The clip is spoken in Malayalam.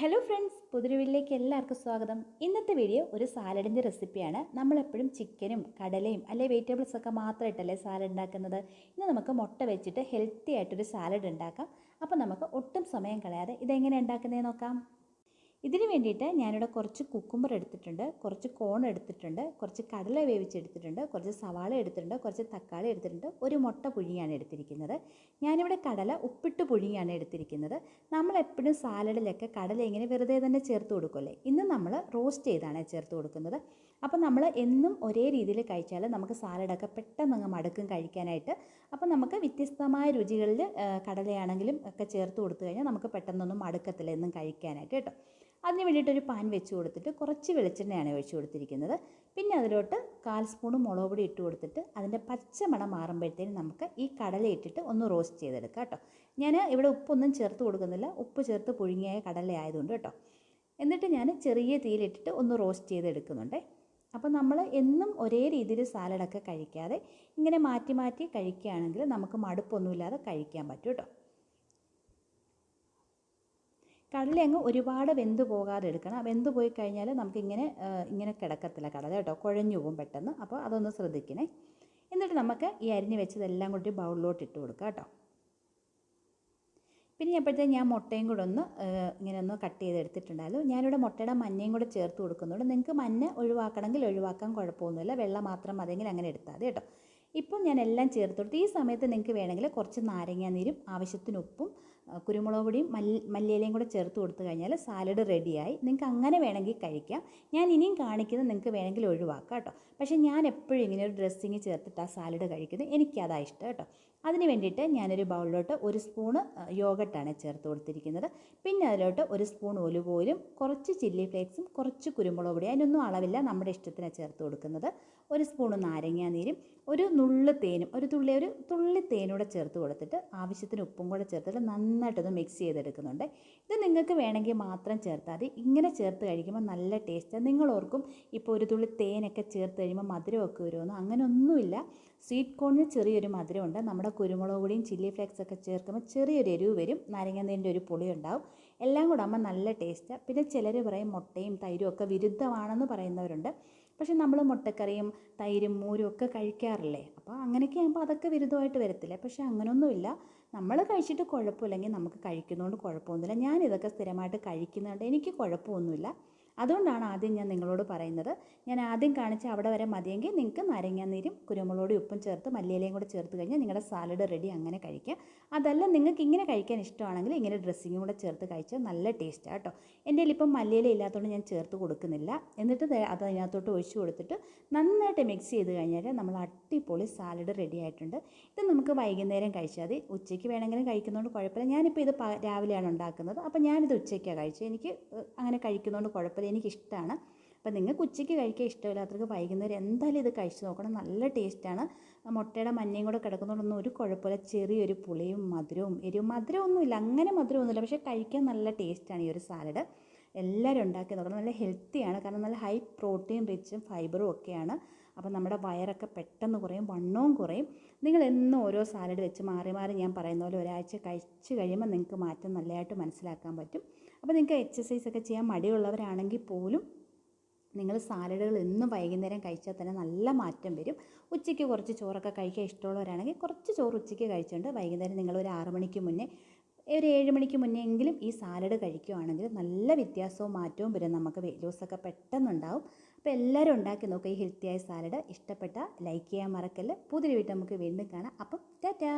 ഹലോ ഫ്രണ്ട്സ് പുതിരുവിലേക്ക് എല്ലാവർക്കും സ്വാഗതം. ഇന്നത്തെ വീഡിയോ ഒരു സാലഡിന്റെ റെസിപ്പിയാണ് നമ്മളെപ്പോഴും ചിക്കനും കടലയും അല്ലെ വെജിറ്റബിൾസ് ഒക്കെ മാത്രമായിട്ടല്ലേ സാലഡ് ഉണ്ടാക്കുന്നത്. ഇന്ന് നമുക്ക് മുട്ട വെച്ചിട്ട് ഹെൽത്തി ആയിട്ടൊരു സാലഡ് ഉണ്ടാക്കാം. അപ്പോൾ നമുക്ക് ഒട്ടും സമയം കളയാതെ ഇതെങ്ങനെ ഉണ്ടാക്കുന്നതെന്ന് നോക്കാം. ഇതിന് വേണ്ടിയിട്ട് ഞാനിവിടെ കുറച്ച് കുക്കുംബർ എടുത്തിട്ടുണ്ട് കുറച്ച് കോൺ എടുത്തിട്ടുണ്ട് കുറച്ച് കടല വേവിച്ചെടുത്തിട്ടുണ്ട് കുറച്ച് സവാള എടുത്തിട്ടുണ്ട് കുറച്ച് തക്കാളി എടുത്തിട്ടുണ്ട് ഒരു മുട്ട പുഴുങ്ങിയാണ് എടുത്തിരിക്കുന്നത്. ഞാനിവിടെ കടല ഉപ്പിട്ട് പുഴുങ്ങിയാണ് എടുത്തിരിക്കുന്നത്. നമ്മൾ എപ്പോഴും സാലഡിലൊക്കെ കടല ഇങ്ങനെ വെറുതെ തന്നെ ചേർത്ത് കൊടുക്കുമല്ലേ? ഇന്ന് നമ്മൾ റോസ്റ്റ് ചെയ്താണ് ചേർത്ത് കൊടുക്കുന്നത്. അപ്പോൾ നമ്മൾ എന്നും ഒരേ രീതിയിൽ കഴിച്ചാൽ നമുക്ക് സാലഡൊക്കെ പെട്ടെന്ന് അങ്ങ് മടുക്കും കഴിക്കാനായിട്ട്. അപ്പോൾ നമുക്ക് വ്യത്യസ്തമായ രുചികളിൽ കടലയാണെങ്കിലും ഒക്കെ ചേർത്ത് കൊടുത്തു കഴിഞ്ഞാൽ നമുക്ക് പെട്ടെന്നൊന്നും മടുക്കത്തില്ല എന്നും കഴിക്കാനായിട്ട് കേട്ടോ. അതിന് വേണ്ടിയിട്ടൊരു പാൻ വെച്ച് കൊടുത്തിട്ട് കുറച്ച് വെളിച്ചെണ്ണയാണ് ഒഴിച്ച് കൊടുത്തിരിക്കുന്നത്. പിന്നെ അതിലോട്ട് കാൽ സ്പൂൺ മുളക് പൊടി ഇട്ട് കൊടുത്തിട്ട് അതിന്റെ പച്ച മണം മാറുമ്പോഴത്തേനും നമുക്ക് ഈ കടല ഇട്ടിട്ട് ഒന്ന് റോസ്റ്റ് ചെയ്തെടുക്കാം കേട്ടോ. ഞാൻ ഇവിടെ ഉപ്പൊന്നും ചേർത്ത് കൊടുക്കുന്നില്ല. ഉപ്പ് ചേർത്ത് പുഴുങ്ങിയായ കടല ആയതുകൊണ്ട് കേട്ടോ. എന്നിട്ട് ഞാൻ ചെറിയ തീയിലിട്ടിട്ട് ഒന്ന് റോസ്റ്റ് ചെയ്തെടുക്കുന്നുണ്ട്. അപ്പോൾ നമ്മൾ എന്നും ഒരേ രീതിയിൽ സാലഡൊക്കെ കഴിക്കാതെ ഇങ്ങനെ മാറ്റി മാറ്റി കഴിക്കുകയാണെങ്കിൽ നമുക്ക് മടുപ്പൊന്നുമില്ലാതെ കഴിക്കാൻ പറ്റും കേട്ടോ. കടലയങ്ങ് ഒരുപാട് വെന്ത് പോകാതെ എടുക്കണം. വെന്ത് പോയി കഴിഞ്ഞാൽ നമുക്കിങ്ങനെ ഇങ്ങനെ കിടക്കത്തില്ല കടല കേട്ടോ. കുഴഞ്ഞു പോകും പെട്ടെന്ന്. അപ്പോൾ അതൊന്ന് ശ്രദ്ധിക്കണേ. എന്നിട്ട് നമുക്ക് ഈ അരിഞ്ഞ് വെച്ചതെല്ലാം കൂടി ബൗളിലോട്ട് ഇട്ട് കൊടുക്കാം കേട്ടോ. പിന്നെ അപ്പോഴത്തേക്ക് ഞാൻ മുട്ടയും കൂടെ ഒന്ന് ഇങ്ങനെ ഒന്ന് കട്ട് ചെയ്ത് എടുത്തിട്ടുണ്ടായിരുന്നു ഞാനിവിടെ മുട്ടയുടെ മഞ്ഞയും കൂടെ ചേർത്ത് കൊടുക്കുന്നുണ്ട്. നിങ്ങൾക്ക് മഞ്ഞ ഒഴിവാക്കണമെങ്കിൽ ഒഴിവാക്കാൻ കുഴപ്പമൊന്നുമില്ല. വെള്ളം മാത്രം മതിയെങ്കിൽ അങ്ങനെ എടുത്താൽ മതി കേട്ടോ. ഇപ്പം ഞാൻ എല്ലാം ചേർത്ത് കൊടുത്ത് ഈ സമയത്ത് നിങ്ങൾക്ക് വേണമെങ്കിൽ കുറച്ച് നാരങ്ങാനീരും ആവശ്യത്തിന് ഉപ്പും കുരുമുളക് പൊടിയും മല്ലി മല്ലിയിലയും കൂടെ ചേർത്ത് കൊടുത്തു കഴിഞ്ഞാൽ സാലഡ് റെഡിയായി നിങ്ങൾക്ക് അങ്ങനെ വേണമെങ്കിൽ കഴിക്കാം. ഞാൻ ഇനിയും കാണിക്കുന്നത് നിങ്ങൾക്ക് വേണമെങ്കിൽ ഒഴിവാക്കാം കേട്ടോ. പക്ഷേ ഞാൻ എപ്പോഴും ഇങ്ങനെ ഒരു ഡ്രസ്സിങ് ചേർത്തിട്ട് ആ സാലഡ് കഴിക്കുന്നത്. എനിക്കതാണ് ഇഷ്ടം കേട്ടോ. അതിന് വേണ്ടിയിട്ട് ഞാനൊരു ബൗളിലോട്ട് ഒരു സ്പൂണ് യോഗട്ടാണ് ചേർത്ത് കൊടുത്തിരിക്കുന്നത്. പിന്നെ അതിലോട്ട് ഒരു സ്പൂൺ ഒലിവ് ഓയിലും കുറച്ച് ചില്ലി ഫ്ലേക്സും കുറച്ച് കുരുമുളക് പൊടി. അതിനൊന്നും അളവില്ല. നമ്മുടെ ഇഷ്ടത്തിന് ചേർത്ത് കൊടുക്കുന്നത്. ഒരു സ്പൂണ് നാരങ്ങാനീരും ഒരു നുള്ളു തേനും ഒരു തുള്ളി ഒരു തുള്ളി തേനൂടെ ചേർത്ത് കൊടുത്തിട്ട് ആവശ്യത്തിന് ഉപ്പും കൂടെ ചേർത്തിട്ട് നന്നായിട്ടൊന്ന് മിക്സ് ചെയ്തെടുക്കുന്നുണ്ട്. ഇത് നിങ്ങൾക്ക് വേണമെങ്കിൽ മാത്രം ചേർത്താൽ മതി. ഇങ്ങനെ ചേർത്ത് കഴിക്കുമ്പോൾ നല്ല ടേസ്റ്റ് നിങ്ങൾ ഓർക്കും ഇപ്പോൾ ഒരു തുള്ളി തേനൊക്കെ ചേർത്ത് കഴിയുമ്പോൾ മധുരമൊക്കെ വരുമെന്ന് അങ്ങനെ ഒന്നുമില്ല സ്വീറ്റ് കോണിന് ചെറിയൊരു മധുരമുണ്ട്. നമ്മുടെ കുരുമുളക് പൊടിയും ചില്ലി ഫ്ലേക്സ് ഒക്കെ ചേർക്കുമ്പോൾ ചെറിയൊരു എരിവ് വരും. നാരങ്ങാനീരിന്റെ ഒരു പുളി ഉണ്ടാവും എല്ലാം കൂടെ ആകുമ്പോൾ നല്ല ടേസ്റ്റ് പിന്നെ ചിലർ പറയും മുട്ടയും തൈരും ഒക്കെ വിരുദ്ധമാണെന്ന് പറയുന്നവരുണ്ട്. പക്ഷെ നമ്മൾ മുട്ടക്കറിയും തൈരും മോരും ഒക്കെ കഴിക്കാറില്ലേ? അപ്പോൾ അങ്ങനെയൊക്കെ ആകുമ്പോൾ അതൊക്കെ വിരുദ്ധമായിട്ട് വരത്തില്ല. പക്ഷേ അങ്ങനെയൊന്നുമില്ല. നമ്മൾ കഴിച്ചിട്ട് കുഴപ്പമില്ലെങ്കിൽ നമുക്ക് കഴിക്കുന്നതുകൊണ്ട് കുഴപ്പമൊന്നുമില്ല. ഞാനിതൊക്കെ സ്ഥിരമായിട്ട് കഴിക്കുന്നതുകൊണ്ട് എനിക്ക് കുഴപ്പമൊന്നുമില്ല. അതുകൊണ്ടാണ് ആദ്യം ഞാൻ നിങ്ങളോട് പറയുന്നത്. ഞാൻ ആദ്യം കാണിച്ച അവിടെ വരെ മതിയെങ്കിൽ നിങ്ങൾക്ക് നാരങ്ങാനീരും കുരുമുളകും ഉപ്പും ചേർത്ത് മല്ലിയിലയും കൂടെ ചേർത്ത് കഴിഞ്ഞാൽ നിങ്ങളുടെ സാലഡ് റെഡി അങ്ങനെ കഴിക്കാം. അതല്ല നിങ്ങൾക്ക് ഇങ്ങനെ കഴിക്കാൻ ഇഷ്ടമാണെങ്കിൽ ഇങ്ങനെ ഡ്രസ്സിങ്ങും കൂടെ ചേർത്ത് കഴിച്ചാൽ നല്ല ടേസ്റ്റാണ് കേട്ടോ. എന്റെ ഇപ്പം മല്ലിയില ഇല്ലാത്തതുകൊണ്ട് ഞാൻ ചേർത്ത് കൊടുക്കുന്നില്ല. എന്നിട്ട് അത് അതിനകത്തോട്ട് ഒഴിച്ചു കൊടുത്തിട്ട് നന്നായിട്ട് മിക്സ് ചെയ്ത് കഴിഞ്ഞാൽ നമ്മൾ അടിപൊളി സാലഡ് റെഡി ആയിട്ടുണ്ട്. ഇത് നമുക്ക് വൈകുന്നേരം കഴിച്ചാൽ മതി. ഉച്ചയ്ക്ക് വേണമെങ്കിലും കഴിക്കുന്നതുകൊണ്ട് കുഴപ്പമില്ല. ഞാനിപ്പോൾ ഇത് രാവിലെയാണ് ഉണ്ടാക്കുന്നത്. അപ്പോൾ ഞാനിത് ഉച്ചയ്ക്കാണ് കഴിച്ചത്. എനിക്ക് അങ്ങനെ കഴിക്കുന്നതുകൊണ്ട് കുഴപ്പമില്ല. എനിക്കിഷ്ടമാണ് അപ്പം നിങ്ങൾക്ക് ഉച്ചയ്ക്ക് കഴിക്കാൻ ഇഷ്ടമില്ലാത്തവർക്ക് വൈകുന്നേരം എന്തായാലും ഇത് കഴിച്ചു നോക്കണം. നല്ല ടേസ്റ്റാണ്. മുട്ടയുടെ മഞ്ഞയും കൂടെ കിടക്കുന്നതുകൊണ്ടൊന്നും ഒരു കുഴപ്പമില്ല. ചെറിയൊരു പുളിയും മധുരവും എരിവും മധുരമൊന്നുമില്ല. അങ്ങനെ മധുരമൊന്നുമില്ല. പക്ഷേ കഴിക്കാൻ നല്ല ടേസ്റ്റാണ് ഈ ഒരു സാലഡ്. എല്ലാവരും ഉണ്ടാക്കി നോക്കണം. നല്ല ഹെൽത്തിയാണ്. കാരണം നല്ല ഹൈ പ്രോട്ടീൻ റിച്ചും ഫൈബറും ഒക്കെയാണ്. അപ്പം നമ്മുടെ വയറൊക്കെ പെട്ടെന്ന് കുറയും വണ്ണവും കുറയും. നിങ്ങൾ എന്നും ഓരോ സാലഡ് വെച്ച് മാറി മാറി ഞാൻ പറയുന്ന പോലെ ഒരാഴ്ച കഴിച്ച് കഴിയുമ്പോൾ നിങ്ങൾക്ക് മാറ്റം നല്ലതായിട്ട് മനസ്സിലാക്കാൻ പറ്റും. അപ്പോൾ നിങ്ങൾക്ക് എക്സസൈസ് ഒക്കെ ചെയ്യാൻ മടിയുള്ളവരാണെങ്കിൽ പോലും നിങ്ങൾ സാലഡുകൾ എന്നും വൈകുന്നേരം കഴിച്ചാൽ തന്നെ നല്ല മാറ്റം വരും. ഉച്ചയ്ക്ക് കുറച്ച് ചോറൊക്കെ കഴിക്കാൻ ഇഷ്ടമുള്ളവരാണെങ്കിൽ കുറച്ച് ചോറ് ഉച്ചയ്ക്ക് കഴിച്ചുകൊണ്ട് വൈകുന്നേരം നിങ്ങൾ ഒരു ആറ് മണിക്ക് മുന്നേ ഒരു ഏഴ് മണിക്ക് മുന്നേ എങ്കിലും ഈ സാലഡ് കഴിക്കുകയാണെങ്കിൽ നല്ല വ്യത്യാസവും മാറ്റവും വരും. നമുക്ക് വെയിറ്റ് ലോസൊക്കെ പെട്ടെന്നുണ്ടാവും. അപ്പോൾ എല്ലാവരും ഉണ്ടാക്കി നോക്കുക ഈ ഹെൽത്തിയായ സാലഡ്. ഇഷ്ടപ്പെട്ട ലൈക്ക് ചെയ്യാൻ മറക്കല്ല. പുതിയ വീട്ടിൽ നമുക്ക് വീണ്ടും കാണാം. അപ്പം ടാറ്റാ!